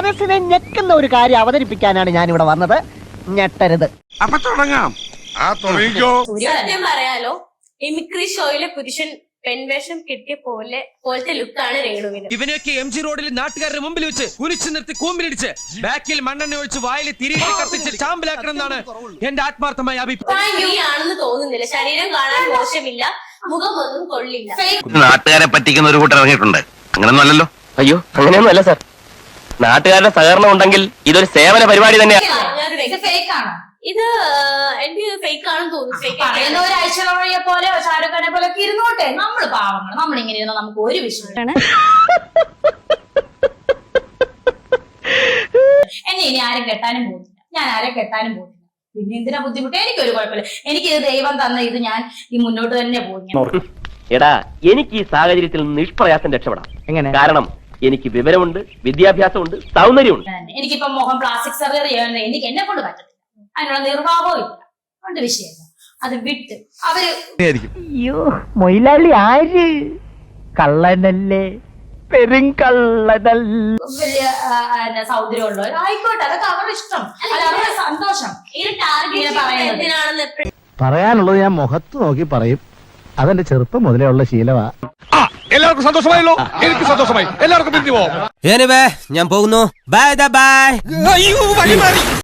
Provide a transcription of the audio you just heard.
മനസ്സിനെ ഞെക്കുന്ന ഒരു കാര്യം അവതരിപ്പിക്കാനാണ് ഞാൻ ഇവിടെ വന്നത്. ഞെട്ടരുത്. അപ്പൊ തുടങ്ങാം. ആ തുടങ്ങിക്കോ. സത്യം പറയാലോ മിമിക്രി ഷോയിലെ പുരുഷൻ പെൺവേഷം കിട്ടിയ പോലെ പോലത്തെ ലുക്കാണ് രേണുവിന്. ഇവനെയൊക്കെ എം ജി റോഡിൽ നാട്ടുകാരുടെ മുമ്പിൽ വെച്ച് കുരിച്ചു നിർത്തി കൂമ്പിലിടിച്ച് ബാക്കിൽ മണ്ണെണ്ണ ഒഴിച്ച് വായിൽ തിരികെ കത്തിച്ച് ചാമ്പലാക്കണം എന്നാണ് എന്റെ ആത്മാർത്ഥമായ അഭിപ്രായം. ആണെന്ന് തോന്നുന്നില്ല. ശരീരം കാണാൻ മോശമില്ല മുഖമൊന്നും കൊള്ളില്ല. നാട്ടുകാരെ പറ്റിക്കുന്ന ഒരു കൂട്ടം ഇറങ്ങിയിട്ടുണ്ട്. അങ്ങനെയൊന്നും അല്ലല്ലോ. അയ്യോ അങ്ങനെയൊന്നും അല്ല സാർ. നാട്ടുകാരുടെ സഹകരണം ഉണ്ടെങ്കിൽ ഇതൊരു സേവന പരിപാടി തന്നെയാണ് ഇത് ഫേക്ക് ആണോ ഇത് എനിക്ക് ഫേക്ക് ആണെന്ന് തോന്നുന്നു ഒരാഴ്ച പറയുന്ന ഒരു ഐശ്വര്യ പോലെ ഷാരൂഖ് ഖാനെ പോലെ ഒക്കെ ഇരുന്നോട്ടെ. നമ്മൾ പാവങ്ങൾ നമ്മൾ ഇങ്ങനെ ഇരുന്ന നമുക്ക് ഒരു വിഷയം എന്നെ ഇനി ആരും കെട്ടാനും പോകുന്നില്ല. ഞാൻ ആരെ കെട്ടാനും പോകുന്നില്ല. പിന്നെ എന്തിനാ ബുദ്ധിമുട്ട്? എനിക്കൊരു കുഴപ്പമില്ല. എനിക്ക് ഇത് ദൈവം തന്ന ഇത് ഞാൻ ഈ മുന്നോട്ട് തന്നെ പോകും എടാ എനിക്ക് ഈ സാഹചര്യത്തിൽ നിഷ്പ്രയാസം രക്ഷപ്പെടാം. എങ്ങനെ? കാരണം എനിക്ക് വിവരമുണ്ട് വിദ്യാഭ്യാസമുണ്ട് സൗന്ദര്യമുണ്ട്. എനിക്കിപ്പോ മുഖം പ്ലാസ്റ്റിക് സർജറി ചെയ്യാൻ എനിക്ക് എന്നെ കൊണ്ട് പറ്റത്തില്ല. അതിനുള്ള നിർവാഹവും ഇല്ല. അതുകൊണ്ട് വിഷയം അത് വിട്ട് അവർ അയ്യോ മൊയിലാളി ആര്? കള്ളനല്ലേ? പെരും വലിയ ആ, ആ, സൗന്ദര്യമുള്ളവർ ആയിക്കോട്ടെ അതൊക്കെ അവരുടെ ഇഷ്ടം. അല്ല അവരുടെ സന്തോഷം. പറയാനുള്ളത് ഞാൻ മുഖത്ത് നോക്കി പറയും. അതെന്റെ ചെറുപ്പം മുതലേ ഉള്ള ശീലമാ. എല്ലാവർക്കും സന്തോഷമായല്ലോ. എനിക്ക് സന്തോഷമായി. എല്ലാവർക്കും പിന്തിവോ ഞാൻ പോകുന്നു. Bye bye